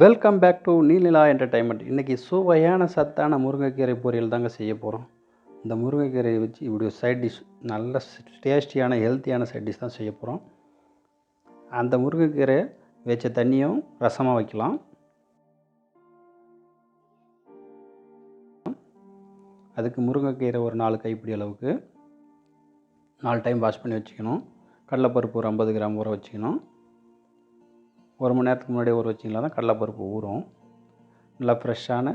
Welcome back to Neelila entertainment இன்றைக்கி சுவையான சத்தான முருங்கைக்கீரை பொரியல் தாங்க செய்ய போகிறோம் இந்த முருங்கைக்கீரையை வச்சு இப்படி ஒரு சைட் டிஷ் நல்ல டேஸ்டியான ஹெல்த்தியான சைட் டிஷ் தான் செய்ய போகிறோம் அந்த முருங்கைக்கீரையை வச்ச தண்ணியும் ரசமாக வைக்கலாம். அதுக்கு முருங்கைக்கீரை ஒரு நாலு கைப்பிடி அளவுக்கு நாலு டைம் வாஷ் பண்ணி வச்சுக்கணும். கடலைப்பருப்பு ஒரு ஐம்பது கிராம் ஊற வச்சுக்கணும். ஒரு மணி நேரத்துக்கு முன்னாடி ஊற வச்சிங்களா தான் கடலைப்பருப்பு ஊறும். நல்லா ஃப்ரெஷ்ஷான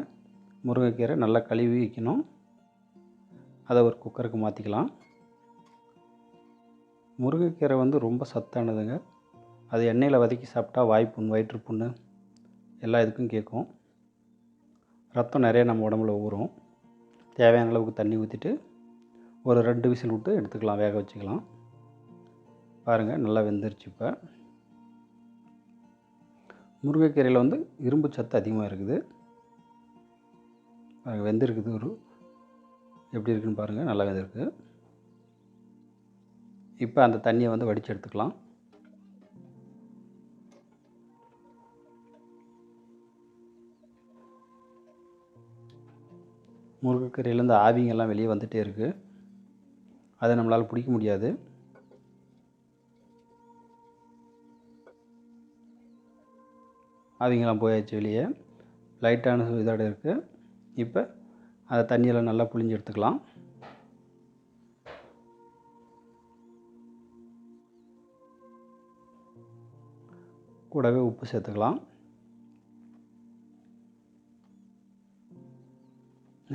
முருங்கைக்கீரை நல்லா கழுவி வைக்கணும். அதை ஒரு குக்கருக்கு மாற்றிக்கலாம் முருங்கைக்கீரை வந்து ரொம்ப சத்தானதுங்க. அது எண்ணெயில் வதக்கி சாப்பிட்டா வாய்ப்புண் வயிற்றுப்புண்ணு எல்லா இதுக்கும் கேட்கும். ரத்தம் நிறைய நம்ம உடம்புல ஊறும். தேவையான அளவுக்கு தண்ணி ஊற்றிட்டு ஒரு ரெண்டு விசில் விட்டு எடுத்துக்கலாம் வேக வச்சுக்கலாம். பாருங்கள் நல்லா வெந்துருச்சு இப்போ. முருங்கைக்கீரையில் வந்து இரும்பு சத்து அதிகமாக இருக்குது. வெந்திருக்குது ஒரு எப்படி இருக்குன்னு பாருங்கள் நல்லா வெந்திருக்கு. இப்போ அந்த தண்ணியை வந்து வடித்து எடுத்துக்கலாம். முருங்கைக்கீரையிலேருந்து ஆவிங்கெல்லாம் வெளியே வந்துகிட்டே இருக்குது அதை நம்மளால் பிடிக்க முடியாது. ஆவிங்கெல்லாம் போயாச்சு வெளியே. லைட்டான இதோட இருக்குது இப்போ அதை தண்ணியெல்லாம் நல்லா புழிஞ்சு எடுத்துக்கலாம். கூடவே உப்பு சேர்த்துக்கலாம்.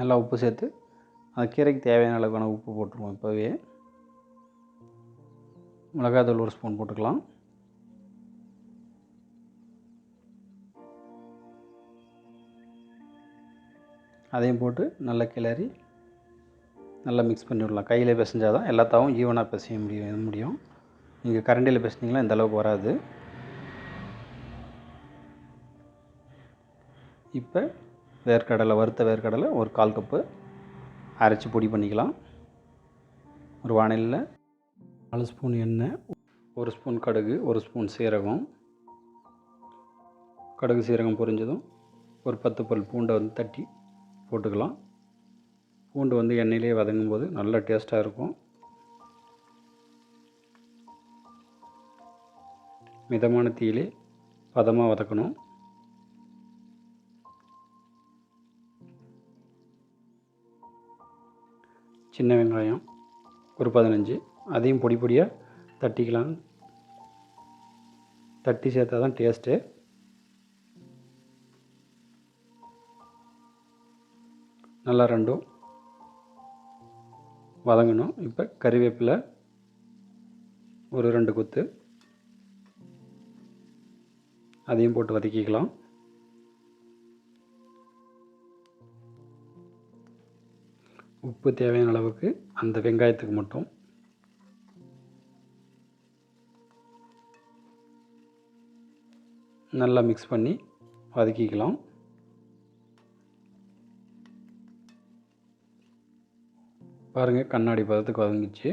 நல்லா உப்பு சேர்த்து அந்த கீரைக்கு தேவையான அளவுக்கான உப்பு போட்டுருவோம் இப்போவே. மிளகாத்தூள் ஒரு ஸ்பூன் போட்டுக்கலாம். அதையும் போட்டு நல்லா கிளறி நல்லா மிக்ஸ் பண்ணி விடலாம். கையில் பிசைஞ்சால் தான் எல்லாத்தாவும் ஈவனாக பிசைய முடியும் இது முடியும். நீங்கள் கரண்டியில் பிசைஞ்சிங்கன்னா இந்தளவுக்கு வராது. இப்போ வேர்க்கடலை வறுத்த வேர்க்கடலை ஒரு கால் கப்பு அரைச்சி பொடி பண்ணிக்கலாம். ஒரு வானிலில் நாலு ஸ்பூன் எண்ணெய் ஒரு ஸ்பூன் கடுகு ஒரு ஸ்பூன் சீரகம். கடுகு சீரகம் பொரிஞ்சதும் ஒரு பத்து பல் பூண்டை வந்து தட்டி போட்டுக்கலாம். பூண்டு வந்து எண்ணெயிலே வதங்கும் போது நல்ல டேஸ்ட்டாக இருக்கும். மிதமான தீயிலே பதமாக வதக்கணும். சின்ன வெங்காயம் ஒரு பதினஞ்சு. அதையும் பொடி பொடியாக தட்டிக்கலாம். தட்டி சேர்த்தா தான் டேஸ்ட்டு. நல்லா ரெண்டும் வதங்கணும். இப்போ கறிவேப்பிலை ஒரு ரெண்டு கொத்து. அதையும் போட்டு வதக்கிக்கலாம். உப்பு தேவையான அளவுக்கு அந்த வெங்காயத்துக்கு மட்டும். நல்லா மிக்ஸ் பண்ணி வதக்கிக்கலாம். பாருங்கள் கண்ணாடி பதத்துக்கு வதங்கிச்சு.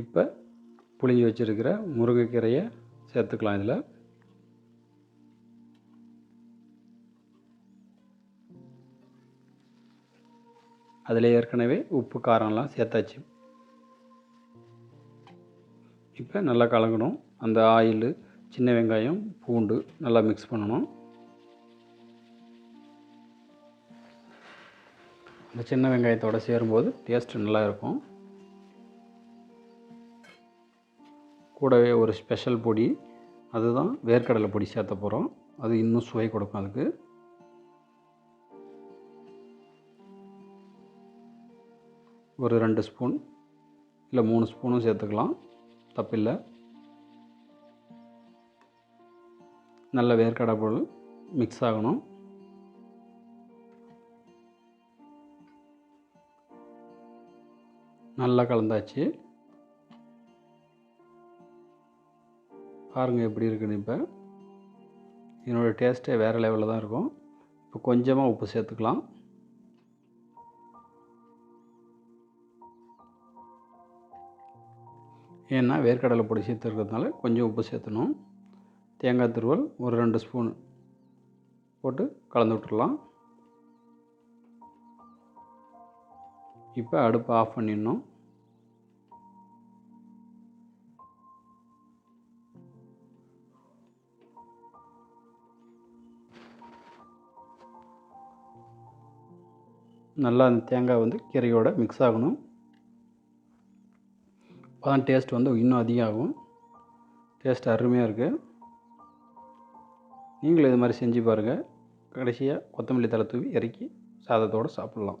இப்போ புளிஞ்சு வச்சுருக்கிற முருங்கைக்கீரையை சேர்த்துக்கலாம் இதில். அதில் ஏற்கனவே உப்பு காரம்லாம் சேர்த்தாச்சு. இப்போ நல்லா கலங்கணும். அந்த ஆயில் சின்ன வெங்காயம் பூண்டு நல்லா மிக்ஸ் பண்ணணும். இந்த சின்ன வெங்காயத்தோடு சேரும்போது டேஸ்ட்டு நல்லா இருக்கும் கூடவே ஒரு ஸ்பெஷல் பொடி அதுதான் வேர்க்கடலை பொடி சேர்த்த போகிறோம் அது இன்னும் சுவை கொடுக்கும் அதுக்கு. ஒரு ரெண்டு ஸ்பூன் இல்லை மூணு ஸ்பூனும் சேர்த்துக்கலாம். தப்பில்லை. நல்ல வேர்க்கடை பொருள் மிக்ஸ் ஆகணும். நல்லா கலந்தாச்சு. பாருங்கள் எப்படி இருக்குன்னு இப்போ. இதனோட டேஸ்ட்டே வேறு லெவலில் தான் இருக்கும். இப்போ கொஞ்சமாக உப்பு சேர்த்துக்கலாம். ஏன்னா வேர்க்கடலை பொடி சேர்த்துருக்கிறதுனால கொஞ்சம் உப்பு சேர்த்தணும். தேங்காய் துருவல் ஒரு ரெண்டு ஸ்பூன் போட்டு கலந்து விட்டுடலாம் இப்போ அடுப்பை ஆஃப் பண்ணிடணும். நல்லா அந்த தேங்காய் வந்து கீரையோட மிக்ஸ் ஆகணும். அப்போ தான் டேஸ்ட் வந்து இன்னும் அதிகமாகும். டேஸ்ட் அருமையாக இருக்குது நீங்களும் இது மாதிரி செஞ்சு பாருங்கள் கடைசியாக கொத்தமல்லி தலை தூவி இறக்கி சாதத்தோடு சாப்பிட்லாம்.